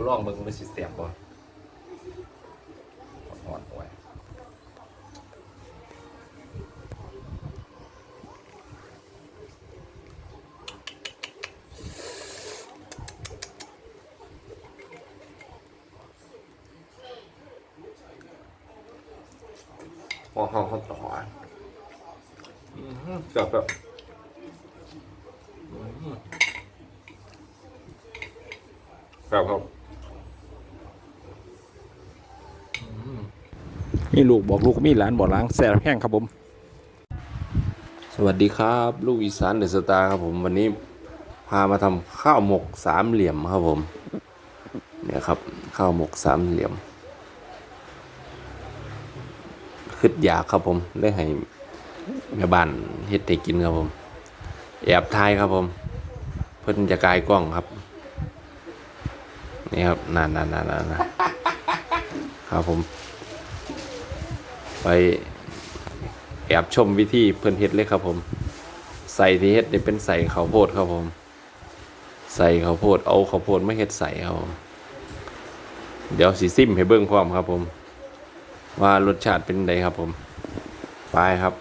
เขาลองเบิ่งมันสิแสบบ่หอนๆไว้พอเขาเขาต่ออะอื้อหือจับแบบอื้อหือครับครับ มีลูกบอกลูกมีหลานบอกหล้างแซ่บแห้งครับผม สวัสดีครับ ลูกอีสานเดอะสตาร์ครับผมวันนี้พามาทำข้าวหมกสามเหลี่ยมครับผม เนี่ยครับ ข้าวหมกสามเหลี่ยมคืดอยากครับผมได้ให้แม่บ้านเฮ็ดให้กินครับผม แอบทายครับผม เพิ่นจะกายกล้องครับ นี่ครับนานนานนานนานครับผม ไปแอบชมวิธีเพิ่นเฮ็ดเลยครับผม ใส่ที่เฮ็ดนี่เป็นใส่ข้าวโพดครับผม ใส่ข้าวโพดเอาข้าวโพดไม่เฮ็ดใส่ครับผมเดี๋ยวสิซิมให้เบิ่งพร้อมครับผม ว่ารสชาติเป็นไดครับผม ไปครับ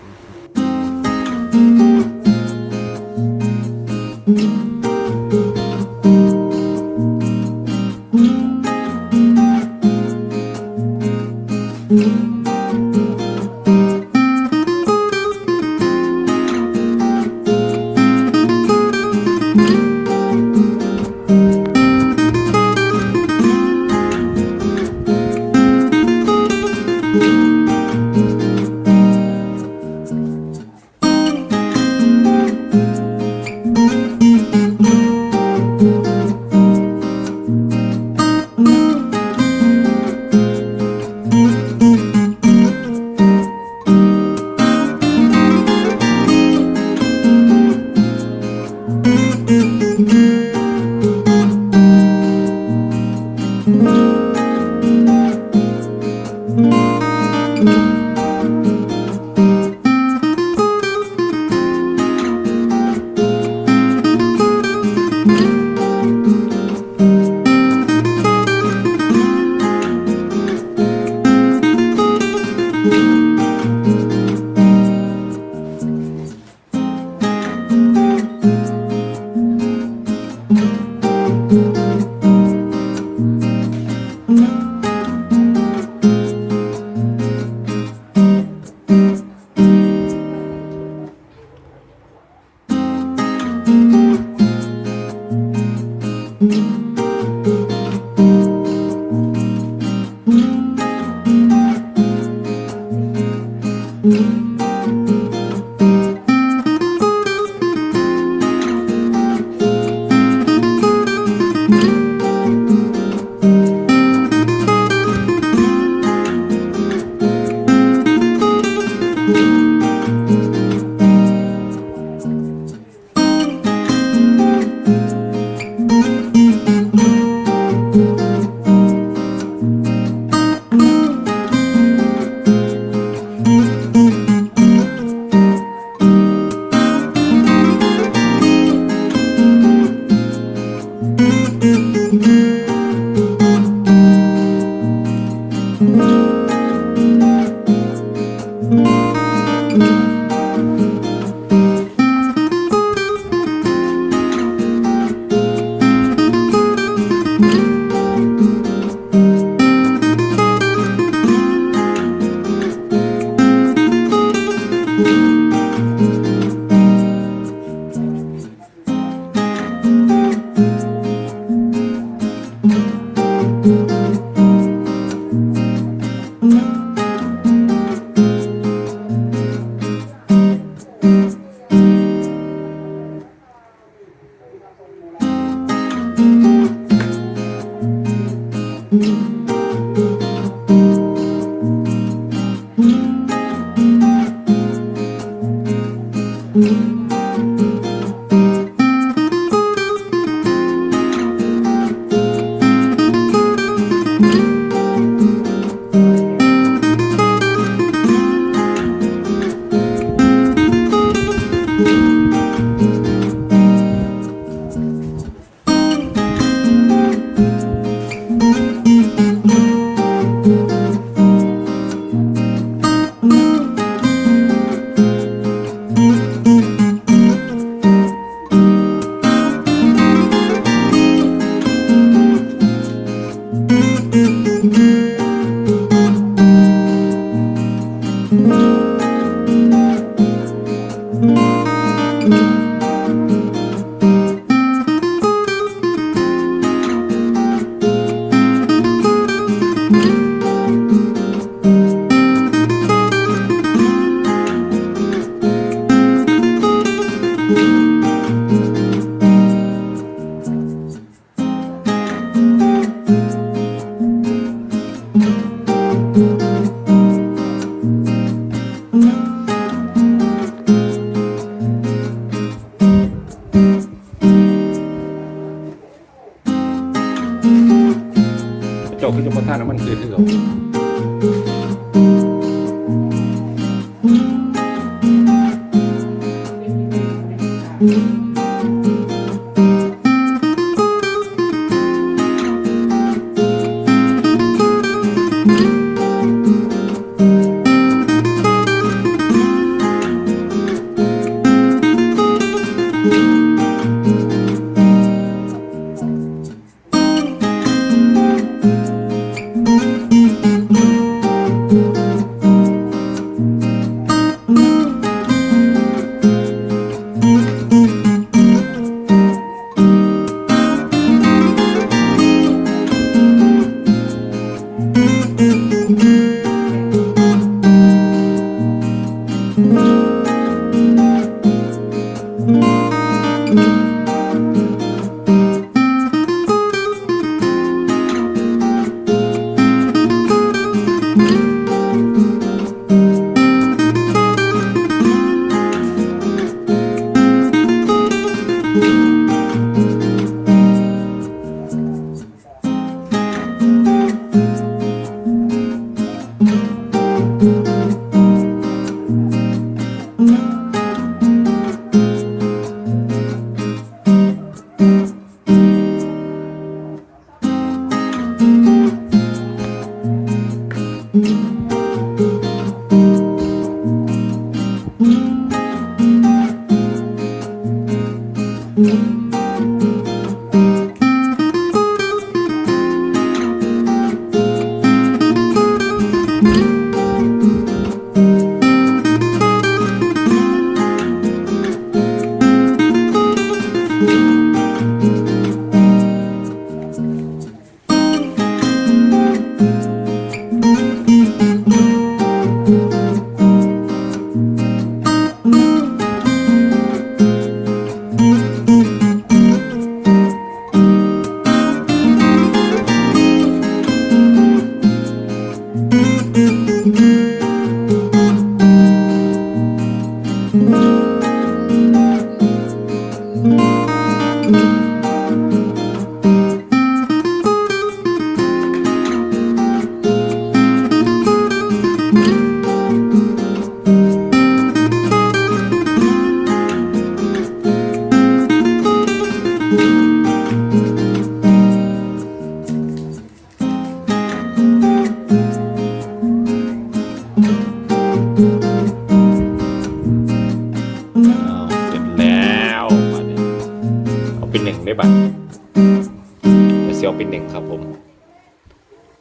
หนึ่งครับผม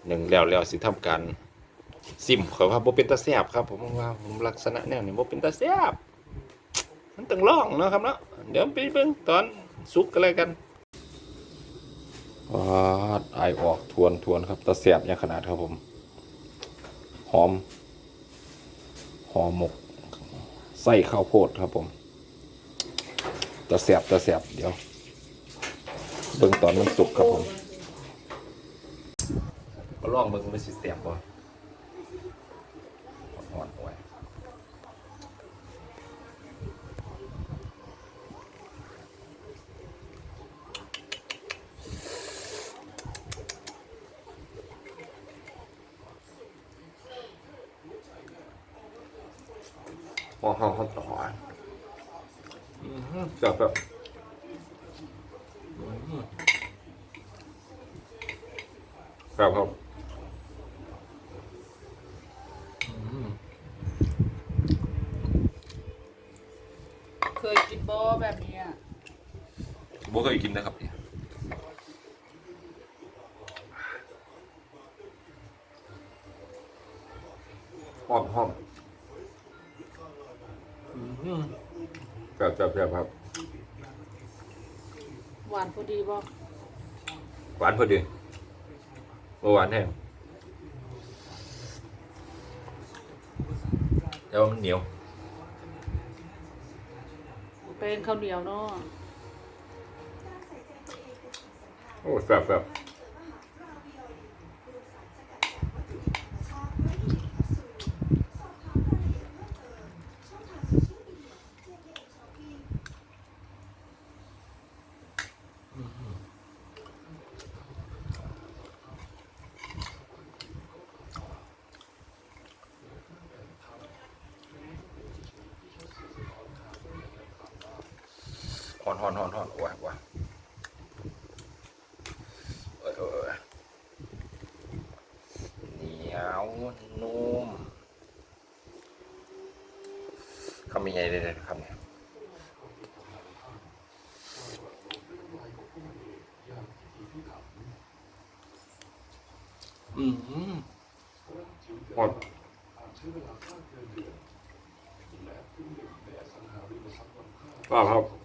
หนึ่งแล้วแล้วสิทำการซิมเขาว่าบ่เป็นตาแซบครับ ผมว่าผมลักษณะแนวนี้บ่เป็นตาแซบมันต้องลองเนาะครับเนาะเดี๋ยวไปเบิ่งตอนสุกกันเลยกันวาดไอออกทวนทวนครับตะแสบอย่างขนาดครับผม หอม หอมหมกไส้ข้าวโพดครับผมตะแสบตะแสบเดี๋ยว เบิ่งตอนมันสุกครับผม ลองเบิ่งมันสิแซ่บบ่อ่อนๆไว้หอมหอมหอมหอมจับแบบครับครับ เคยกินบอแบบนี้อะ บ่เคยกินนะครับหอมหอมแบบแบบแบบครับ หวานพอดีบอหวานพอดีบ่หวานแห้งแต่ว่ามันเหนียว เป็นข้าวเหนียวเนาะ โอ้แซ่บแซ่บหอนหอนหอนหอนว้าวาวนุ่มเขามีไงได้เลยครับเนี่ยอืมหมดป่าครับ